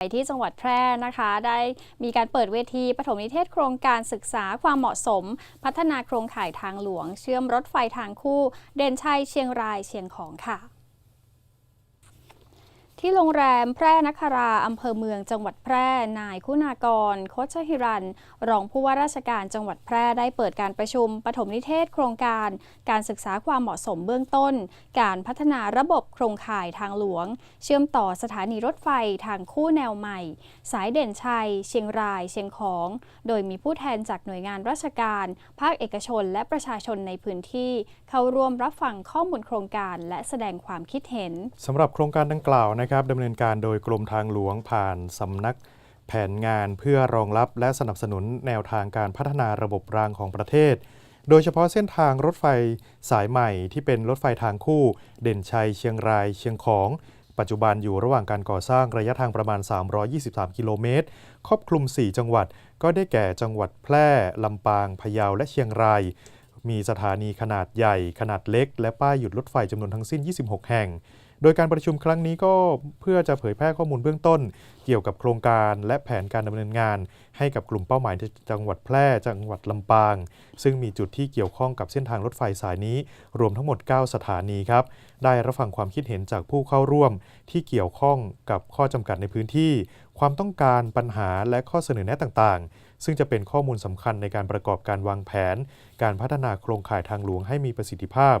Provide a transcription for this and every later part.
ไปที่จังหวัดแพร่นะคะ ได้มีการเปิดเวทีปฐมนิเทศโครงการศึกษาความเหมาะสม พัฒนาโครงข่ายทางหลวง เชื่อมรถไฟทางคู่ เด่นชัยเชียงรายเชียงของค่ะ ที่โรงแรมแพร่นคราอำเภอเมืองจังหวัดแพร่ นายคุณากรโคชหิรัน รองผู้ว่าราชการจังหวัดแพร่ได้เปิดการประชุมปฐมนิเทศโครงการ การศึกษาความเหมาะสมเบื้องต้น การพัฒนาระบบโครงข่ายทางหลวง เชื่อมต่อสถานีรถไฟทางคู่แนวใหม่ สายเด่นชัย เชียงราย เชียงของ โดยมีผู้แทนจากหน่วยงานราชการ ภาคเอกชน และประชาชนในพื้นที่ เข้าร่วมรับฟังข้อมูลโครงการ และแสดงความคิดเห็นสำหรับโครงการดังกล่าวนะครับดำเนินการโดยกรมทางหลวงผ่านสำนักแผนงานเพื่อรองรับและสนับสนุนแนวทางการพัฒนาระบบรางของประเทศ โดยเฉพาะเส้นทางรถไฟสายใหม่ที่เป็นรถไฟทางคู่ เด่นชัยเชียงรายเชียงของ ปัจจุบันอยู่ระหว่างการก่อสร้างระยะทางประมาณ 323 กิโลเมตร ครอบคลุม 4 จังหวัด ก็ได้แก่จังหวัดแพร่ ลำปาง พะเยา และเชียงราย มีสถานีขนาดใหญ่ ขนาดเล็ก และป้ายหยุดรถไฟจำนวนทั้งสิ้น 26 แห่ง โดยการประชุมครั้งนี้ก็เพื่อจะเผยแพร่ข้อมูลเบื้องต้น เกี่ยวกับโครงการและแผนการดำเนินงาน ให้กับกลุ่มเป้าหมายจังหวัดแพร่ จังหวัดลำปาง ซึ่งมีจุดที่เกี่ยวข้องกับเส้นทางรถไฟสายนี้ รวมทั้งหมด 9 สถานีครับ ได้รับฟังความคิดเห็นจากผู้เข้าร่วม ที่เกี่ยวข้องกับข้อจำกัดในพื้นที่ ความต้องการปัญหาและข้อเสนอแนะต่างๆ ซึ่งจะเป็นข้อมูลสำคัญในการประกอบการวางแผน การพัฒนาโครงข่ายทางหลวงให้มีประสิทธิภาพ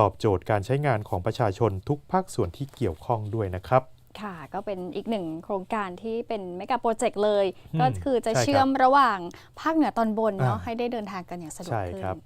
ตอบโจทย์การใช้งานของประชาชนทุกภาคส่วนที่เกี่ยวข้องด้วยนะครับค่ะ ก็เป็นอีกหนึ่งโครงการที่เป็นเมกะโปรเจกต์เลยอืมก็คือจะใช่ครับเชื่อมระหว่างภาคเหนือตอนบนเนาะอ่าให้ได้เดินทางกันอย่างสะดวกใช่ขึ้นครับ